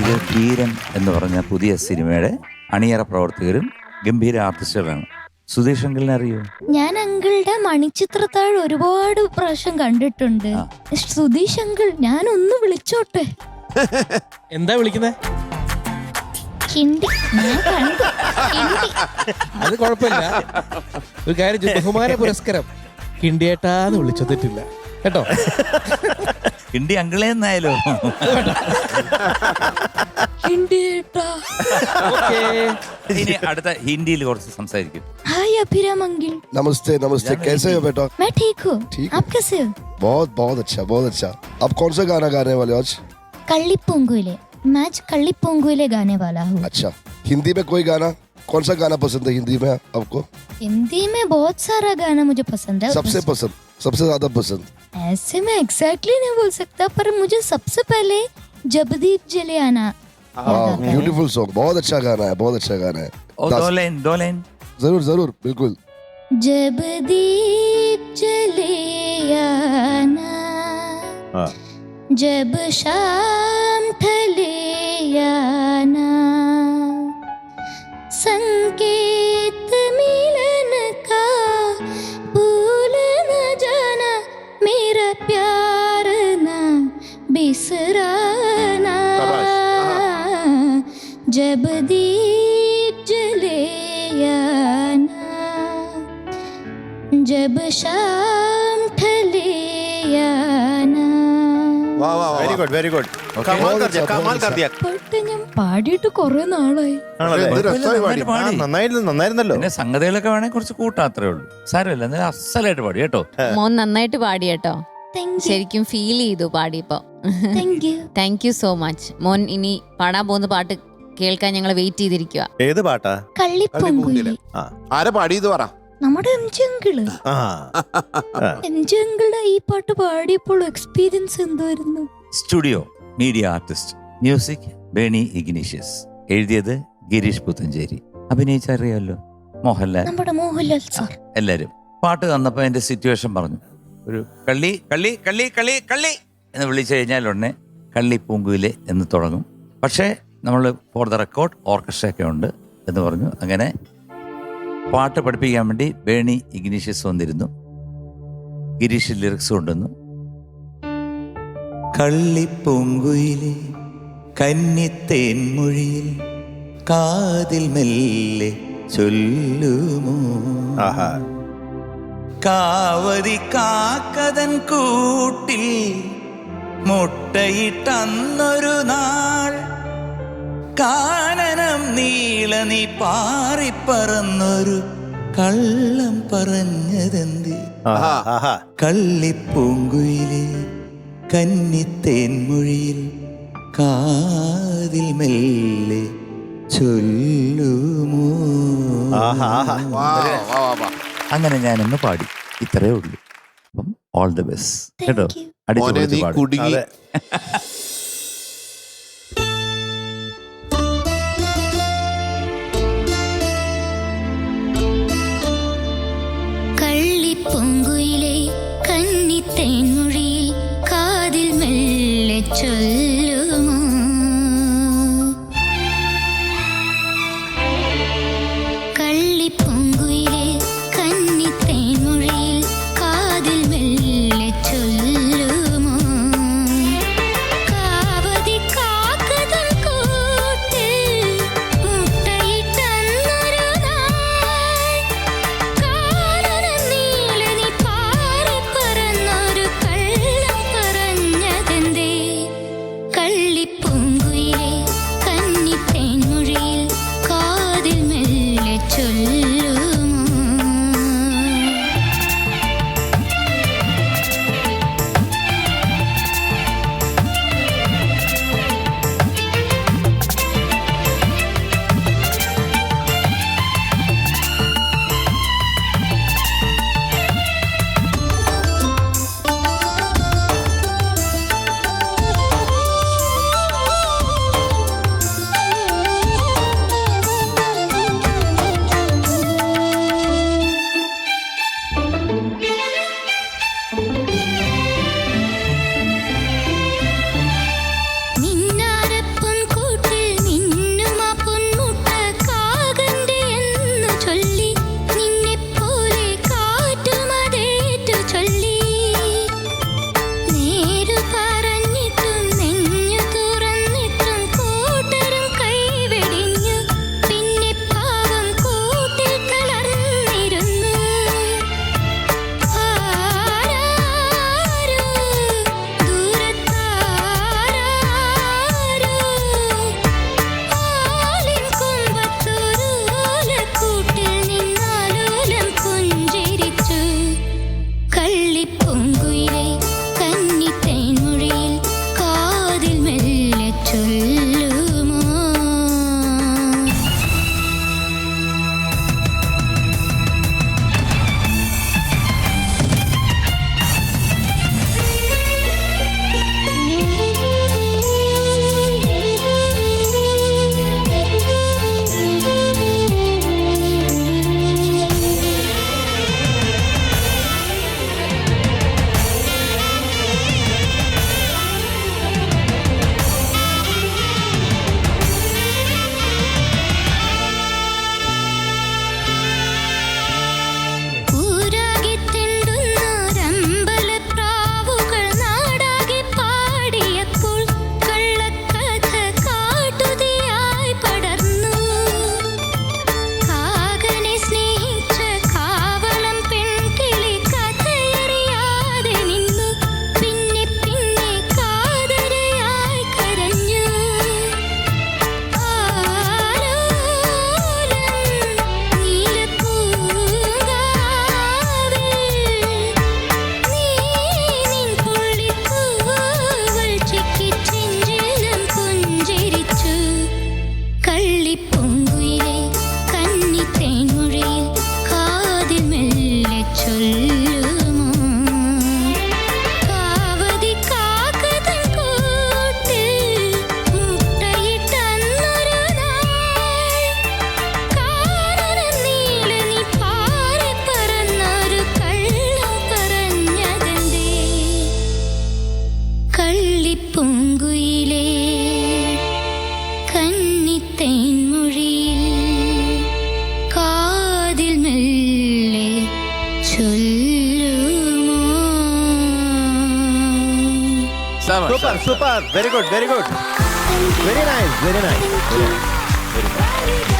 ഇത് ധീരൻ എന്ന് പറഞ്ഞ പുതിയ സിനിമയുടെ അണിയറ പ്രവർത്തകരും ഗംഭീര ആർട്ടിസ്റ്റുകളാണ്. സുധീഷ് അങ്കിളിനെ അറിയോ? ഞാൻ അങ്കിളുടെ മണിച്ചിത്രത്താഴ് ഒരുപാട് പ്രാവശ്യം കണ്ടിട്ടുണ്ട്. സുധീഷ് അങ്കിൾ ഞാൻ ഒന്ന് വിളിച്ചോട്ടെ? എന്താ വിളിക്കുന്നത് ഹിന്ദി. ഞാൻ കണ്ടു. ഹിന്ദി. അത് കുഴപ്പമില്ല. ഒരു കാര്യം ബഹുമാന പുരസ്കാരം. കിണ്ടിയേട്ടാന്ന് വിളിച്ചതിട്ടില്ല കേട്ടോ ഹിന്ദി അങ്കിളെ എന്നായാലോ ഹിന്ദി ഏട്ടാ ഓക്കേ. ഇനി അടുത്ത ഹിന്ദിയിൽ കുറച്ച് സംസാരിക്കും हाय अभिराम अंकिल नमस्ते नमस्ते कैसे हो बेटा मैं ठीक हूँ ठीक आप कैसे हो बहुत बहुत अच्छा बहुत अच्छा आप कौन सा गाना गाने वाले हो आज कल्लीपूंगुले मैच कल्लीपूंगुले गाने वाला हूँ अच्छा हिंदी में कोई गाना कौन सा गाना पसंद है हिंदी में आपको हिंदी में बहुत सारा गाना मुझे पसंद है सबसे पसंद सबसे ज़्यादा पसंद। ऐसे मैं एग्जैक्टली exactly नहीं बोल सकता पर मुझे सबसे पहले जबदीप आना ब्यूटीफुल सॉन्ग बहुत अच्छा गाना है बहुत अच्छा गाना है। दो लाइन दो लाइन। ज़रूर ज़रूर बिल्कुल। जबदीप चले आना हाँ। जब शाम ढले प्यार ना बिसराना जब दीप जले आना जब शाम ढले आना very good very good Kamal കർ ദിയ കമാൽ കർ ദിയ പാട്ട് ഞാൻ പാടിയിട്ട് കുറെ നാളായി ആണല്ലേ എന്ത് രസമായി പാടി. നന്നായിട്ട് പാടി. ആ, നന്നായിരുന്നു നന്നായിരുന്നല്ലോ പിന്നെ സംഗതികളൊക്കെ വേണേ കുറച്ച് കൂട്ടാത്രേ ഉള്ളൂ സാരമില്ല എന്നാലും അസലായിട്ട് പാടി കേട്ടോ മോൻ നന്നായിട്ട് പാടി കേട്ടോ താങ്ക് യു ശരിക്കും ഫീൽ ചെയ്തു പാടിയപ്പോ. Thank you thank you so much മോൻ ഇനി പാടാൻ പോകുന്ന പാട്ട് കേൾക്കാൻ ഞങ്ങൾ വെയിറ്റ് ചെയ്തിരിക്കുക ഏത് പാട്ടാ? കള്ളിപ്പൊങ്കുലി ആരെ പാടിയത് പറ. നമ്മുടെ ഈ പാട്ട് പാടിയപ്പോൾ എക്സ്പീരിയൻസ് എന്തായിരുന്നു? Studio media artist music Berny Ignatius എഴുതിയത് ഗിരീഷ് പുത്തഞ്ചേരി. അഭിനയിച്ചറിയാലോ? മോഹൻലാൽ. നമ്മുടെ മോഹൻലാൽ സാർ. എല്ലാരും. പാട്ട് തന്നപ്പോ എന്റെ സിറ്റുവേഷൻ പറഞ്ഞു. ഒരു കള്ളി കള്ളി കള്ളി കള്ളി കള്ളി എന്ന് വിളിച്ചു കഴിഞ്ഞാൽ ഉടനെ കള്ളി പൂങ്കുവിലെ എന്ന് തുടങ്ങും. പക്ഷേ നമ്മൾ ഫോർ ദ റെക്കോർഡ് ഓർക്കസ്ട്ര ഒക്കെ ഉണ്ട് എന്ന് പറഞ്ഞു. അങ്ങനെ പാട്ട് പഠിപ്പിക്കാൻ വേണ്ടി ബേണി ഇഗ്നീഷ്യസ് വന്നിരുന്നു. ഗിരീഷ് ലിറിക്സ് കൊണ്ടുവന്നു കള്ളിപ്പൂങ്കുയിലെ കന്നിത്തേൻമൊഴിയിൽ കാതിൽ മെല്ലെ ചൊല്ലുമോ? ആഹാ. കാവതി കാക്കതൻ കൂട്ടിൽ മുട്ടയിട്ടന്നൊരു നാൾ. കാനനം നീള നീ പാറിപ്പറന്നൊരു കള്ളം പറഞ്ഞതെന്ത്? കള്ളിപ്പൂങ്കുയിലെ കന്നിത്തേൻമൊഴിയിൽ കാതിൽ മെല്ലെ ചൊല്ലുമോ? ആഹാ ആഹാ. വാ, വാ, വാ, വാ. അങ്ങനെ ഞാനൊന്ന് പാടി. ഇത്രയേ ഉള്ളൂ. അപ്പം ഓൾ ദി ബെസ്റ്റ് കേട്ടോ? അടിച്ചു കുടുങ്ങി. ശാബാഷ്. Super super very good very good very nice very nice Thank you.